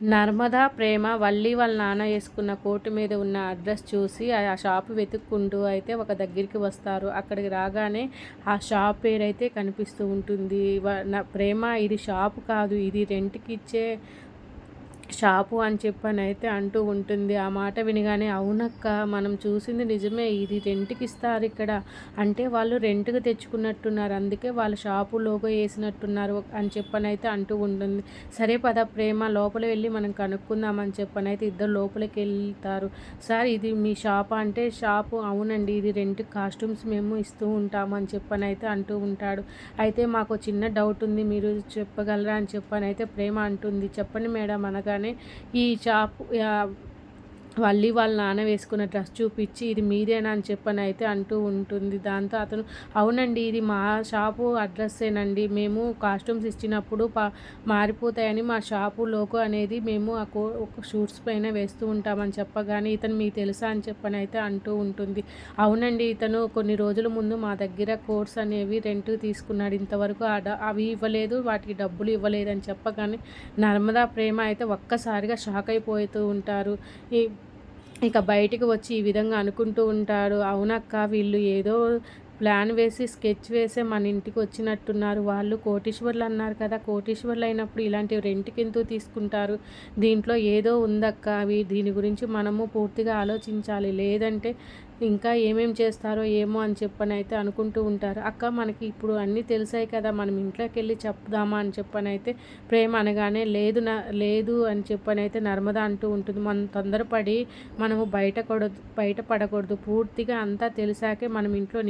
నర్మదా ప్రేమ వల్లి వాళ్ళ నాన్న వేసుకున్న కోటు మీద ఉన్న అడ్రస్ చూసి ఆ షాప్ వెతుక్కుంటూ అయితే ఒక దగ్గరికి వస్తారు. అక్కడికి రాగానే ఆ షాప్ పేరైతే కనిపిస్తూ ఉంటుంది. ప్రేమ ఇది షాప్ కాదు ఇది రెంట్కి ఇచ్చే షాపు అని చెప్పని అయితే అంటూ ఉంటుంది. ఆ మాట వినగానే అవునక్క మనం చూసింది నిజమే. ఇది రెంట్కి ఇస్తారు ఇక్కడ. అంటే వాళ్ళు రెంట్కి తెచ్చుకున్నట్టున్నారు. అందుకే వాళ్ళ షాపు లోగో వేసినట్టున్నారు అని చెప్పని అయితే అంటూ ఉంటుంది. సరే పద ప్రేమ లోపల వెళ్ళి మనం కనుక్కుందామని చెప్పని అయితే ఇద్దరు లోపలికి వెళ్తారు. సార్ ఇది మీ షాప్? అంటే షాపు అవునండి. ఇది రెంట్ కాస్ట్యూమ్స్ మేము ఇస్తూ ఉంటాము అని చెప్పని అయితే అంటూ ఉంటాడు. అయితే మాకు చిన్న డౌట్ ఉంది. మీరు చెప్పగలరా? అని చెప్పని అయితే ప్రేమ అంటుంది. చెప్పండి మేడం అనగా అనగానే ఈ షాప్ మళ్ళీ వాళ్ళ నాన్న వేసుకున్న డ్రెస్ చూపించి ఇది మీదేనా? అని చెప్పని అయితే అంటూ ఉంటుంది. దాంతో అతను అవునండి ఇది మా షాపు అడ్రస్సేనండి. మేము కాస్ట్యూమ్స్ ఇచ్చినప్పుడు పా మారిపోతాయని మా షాపు లోగో అనేది మేము ఆ కో ఒక షూట్స్ పైన వేస్తూ ఉంటామని చెప్పగానే ఇతను మీకు తెలుసా? అని చెప్పని అయితే అంటూ ఉంటుంది. అవునండి ఇతను కొన్ని రోజుల ముందు మా దగ్గర కోర్స్ అనేవి రెంట్ తీసుకున్నాడు. ఇంతవరకు అవి ఇవ్వలేదు. వాటికి డబ్బులు ఇవ్వలేదు అని చెప్పగానే నర్మదా ప్రేమ అయితే ఒక్కసారిగా షాక్ అయిపోతూ ఉంటారు. ఈ ఇక బయటికి వచ్చి ఈ విధంగా అనుకుంటూ ఉంటాడు. అవునక్క వీళ్ళు ఏదో ప్లాన్ వేసి స్కెచ్ వేసే మన ఇంటికి వచ్చినట్టున్నారు వాళ్ళు. కోటీశ్వర్లు అన్నారు కదా కోటీశ్వర్లు అయినప్పుడు ఇలాంటి రెంట్కి ఎంతో తీసుకుంటారు? దీంట్లో ఏదో ఉందక్క అవి. దీని గురించి మనము పూర్తిగా ఆలోచించాలి. లేదంటే ఇంకా ఏమేం చేస్తారో ఏమో అని చెప్పని అయితే అనుకుంటూ ఉంటారు. అక్క మనకి ఇప్పుడు అన్నీ తెలిసాయి కదా మనం ఇంట్లోకి వెళ్ళి చెప్దామా అని చెప్పని అయితే ప్రేమ అనగానే లేదు లేదు అని చెప్పని అయితే నర్మద అంటూ ఉంటుంది. మనం తొందరపడి మనము బయట బయట పడకూడదు. పూర్తిగా అంతా తెలిసాకే మనం ఇంట్లో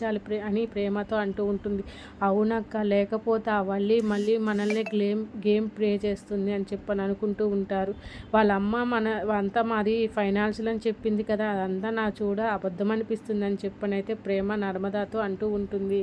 ప్రేమించాలి ప్రే అని ప్రేమతో అంటూ ఉంటుంది. అవునక్క లేకపోతే ఆ వల్లి మళ్ళీ మనల్ని గేమ్ గేమ్ ప్లే చేస్తుంది అని చెప్పని అనుకుంటూ ఉంటారు. వాళ్ళ అమ్మ మన అంతా మాది ఫైనాన్షియల్ అని చెప్పింది కదా అదంతా నా చూడ అబద్ధం అని చెప్పనైతే ప్రేమ నర్మదాతో అంటూ ఉంటుంది.